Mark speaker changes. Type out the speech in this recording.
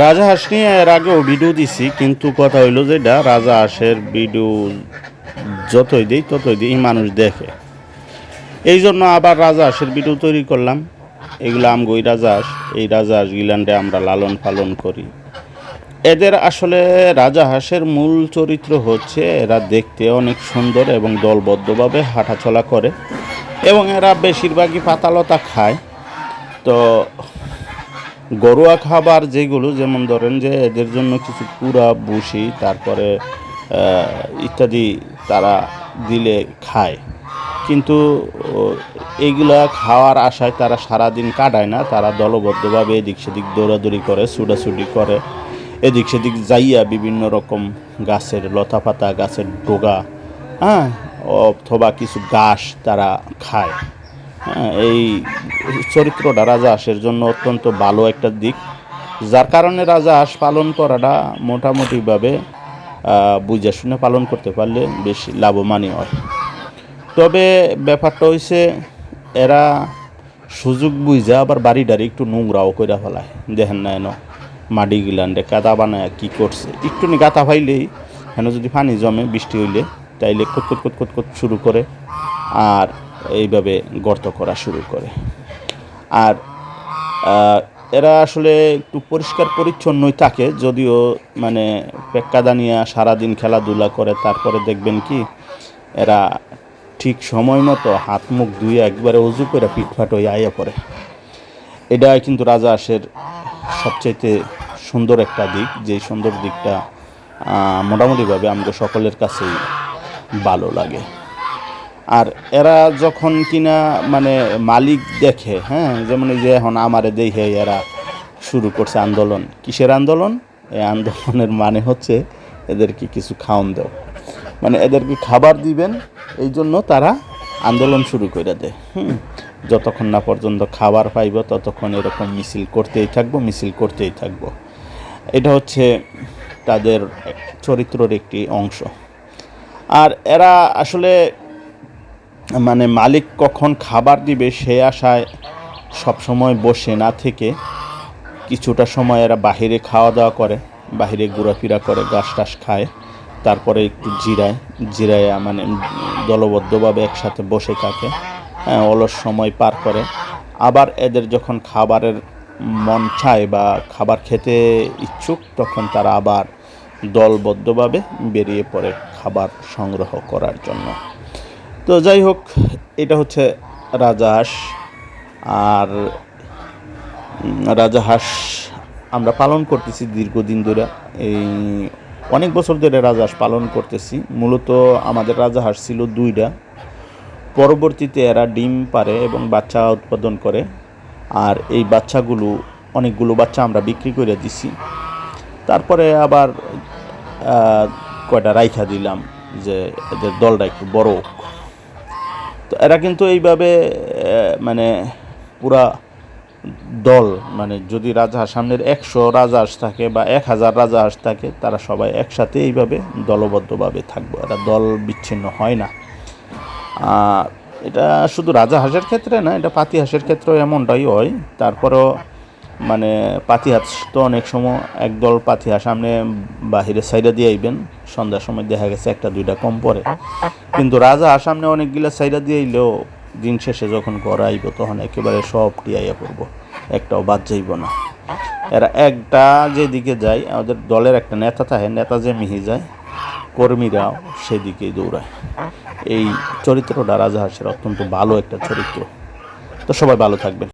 Speaker 1: রাজা হাঁস এর আগেও ভিডিও দিছি, কিন্তু কথা হইল যেটা রাজা হাঁসের ভিডিও যতই দিই, ততই দিই মানুষ দেখে। এই জন্য আবার রাজা হাঁসের ভিডিও তৈরি করলাম। এগুলো আমগই রাজা হাঁস, এই রাজা হাঁস গিলান্ডে আমরা লালন পালন করি। এদের আসলে রাজা হাঁসের মূল চরিত্র হচ্ছে, এরা দেখতে অনেক সুন্দর এবং দলবদ্ধভাবে হাঁটাচলা করে এবং এরা বেশিরভাগই পাতালতা খায়। তো গরুয়া খাবার যেগুলো, যেমন ধরেন যে এদের জন্য কিছু পুরা বুসি তারপরে ইত্যাদি তারা দিলে খায়। কিন্তু এইগুলা খাওয়ার আশায় তারা সারাদিন কাটায় না। তারা দলবদ্ধভাবে এদিক সেদিক দৌড়াদৌড়ি করে, ছুটাছুটি করে। এদিক সেদিক যাইয়া বিভিন্ন রকম গাছের লতা পাতা গাছের ডোগা হ্যাঁ অথবা কিছু ঘাস তারা খায়। এই চরিত্রটা রাজা হাঁসের জন্য অত্যন্ত ভালো একটা দিক। যার কারণে রাজা হাঁস পালন করাটা মোটামুটিভাবে বুঝে শুনে পালন করতে পারলে বেশি লাভবানই হয়। তবে ব্যাপারটা হইছে, এরা সুযোগ বুঝা আবার বাড়ি ডাড়ি একটু নোংরাও করে ফেলায়। দেখেন না এনো, মাটি গিলান্ডে কাদা বানায় কি করছে। একটু গাতা ফাইলেই হেন যদি পানি জমে বৃষ্টি হইলে, তাইলে কুতকুত কুতকুত কুত শুরু করে। আর এইভাবে গর্ত করা শুরু করে। আর এরা আসলে একটু পরিষ্কার পরিচ্ছন্নই থাকে, যদিও মানে পেক্কাদা নিয়ে সারাদিন খেলাধুলা করে, তারপরে দেখবেন কি, এরা ঠিক সময় মতো হাত মুখ ধুয়ে একবারে উজু করে পিটফাট হয়ে আইয়া পড়ে। এটা কিন্তু রাজা হাঁসের সবচাইতে সুন্দর একটা দিক, যেই সুন্দর দিকটা মোটামুটিভাবে আমাদের সকলের কাছেই ভালো লাগে। আর এরা যখন কিনা মানে মালিক দেখে হ্যাঁ যেমন এই যে এখন আমারে দেখে এরা শুরু করছে আন্দোলন। কিসের আন্দোলন? এই আন্দোলনের মানে হচ্ছে এদেরকে কিছু খাওন দেও মানে এদেরকে খাবার দিবেন, এই জন্য তারা আন্দোলন শুরু করে দেয়। হুম, যতক্ষণ না পর্যন্ত খাবার পাইব, ততক্ষণ এরকম মিছিল করতেই থাকব, মিছিল করতেই থাকব। এটা হচ্ছে তাদের চরিত্রের একটি অংশ। আর এরা আসলে মানে মালিক কখন খাবার দিবে সে আশায় সবসময় বসে না থেকে কিছুটা সময় এরা বাহিরে খাওয়া দাওয়া করে বাহিরে ঘোরাফেরা করে ঘাস টাস খায় তারপরে একটু জিরায় জিরায় মানে দলবদ্ধভাবে একসাথে বসে থাকে হ্যাঁ, অলস সময় পার করে। আবার এদের যখন খাবারের মন চায় বা খাবার খেতে ইচ্ছুক তখন তারা আবার দলবদ্ধভাবে বেরিয়ে পড়ে খাবার সংগ্রহ করার জন্য। তো যাই হোক, এটা হচ্ছে রাজহাঁস আর রাজহাঁস আমরা পালন করতেছি দীর্ঘদিন ধরে। এই অনেক বছর ধরে রাজহাঁস পালন করতেছি। মূলত আমাদের রাজহাঁস ছিল দুইটা। পরবর্তীতে এরা ডিম পারে এবং বাচ্চা উৎপাদন করে। আর এই বাচ্চাগুলো, অনেকগুলো বাচ্চা আমরা বিক্রি করে দিছি। তারপরে আবার কয়টা রাইখা দিলাম যে এদের দলটা একটু বড় তো এরা কিন্তু এইভাবে মানে পুরা দল মানে যদি রাজহাঁস সামনের একশো রাজহাঁস থাকে বা এক হাজার রাজহাঁস থাকে, তারা সবাই একসাথে এইভাবে দলবদ্ধভাবে থাকবে। এরা দল বিচ্ছিন্ন হয় না। এটা শুধু রাজা হাঁসের ক্ষেত্রে না, এটা পাতি হাঁসের ক্ষেত্রেও এমনটাই হয়। তারপরেও মানে পাতি হাঁস তো অনেক সময় একদল পাতি হাঁস সামনে বাহিরে সাইডে দিয়ে আইবেন। সন্ধ্যার সময় দেখা গেছে একটা, দুইটা কম পড়ে। কিন্তু রাজা সামনে অনেকগুলা সাইডে দিয়ে আইলেও দিন শেষে যখন ঘরে আইব তখন একেবারে সবটি আইয়া পড়ব। একটাও বাদ যাইব না। এরা একটা যেদিকে যায়, আমাদের দলের একটা নেতা থাকে, নেতা যে মিহি যায়, কর্মীরাও সেদিকেই দৌড়ায়। এই চরিত্রটা রাজা হাঁসের অত্যন্ত ভালো একটা চরিত্র। তো সবাই ভালো থাকবেন।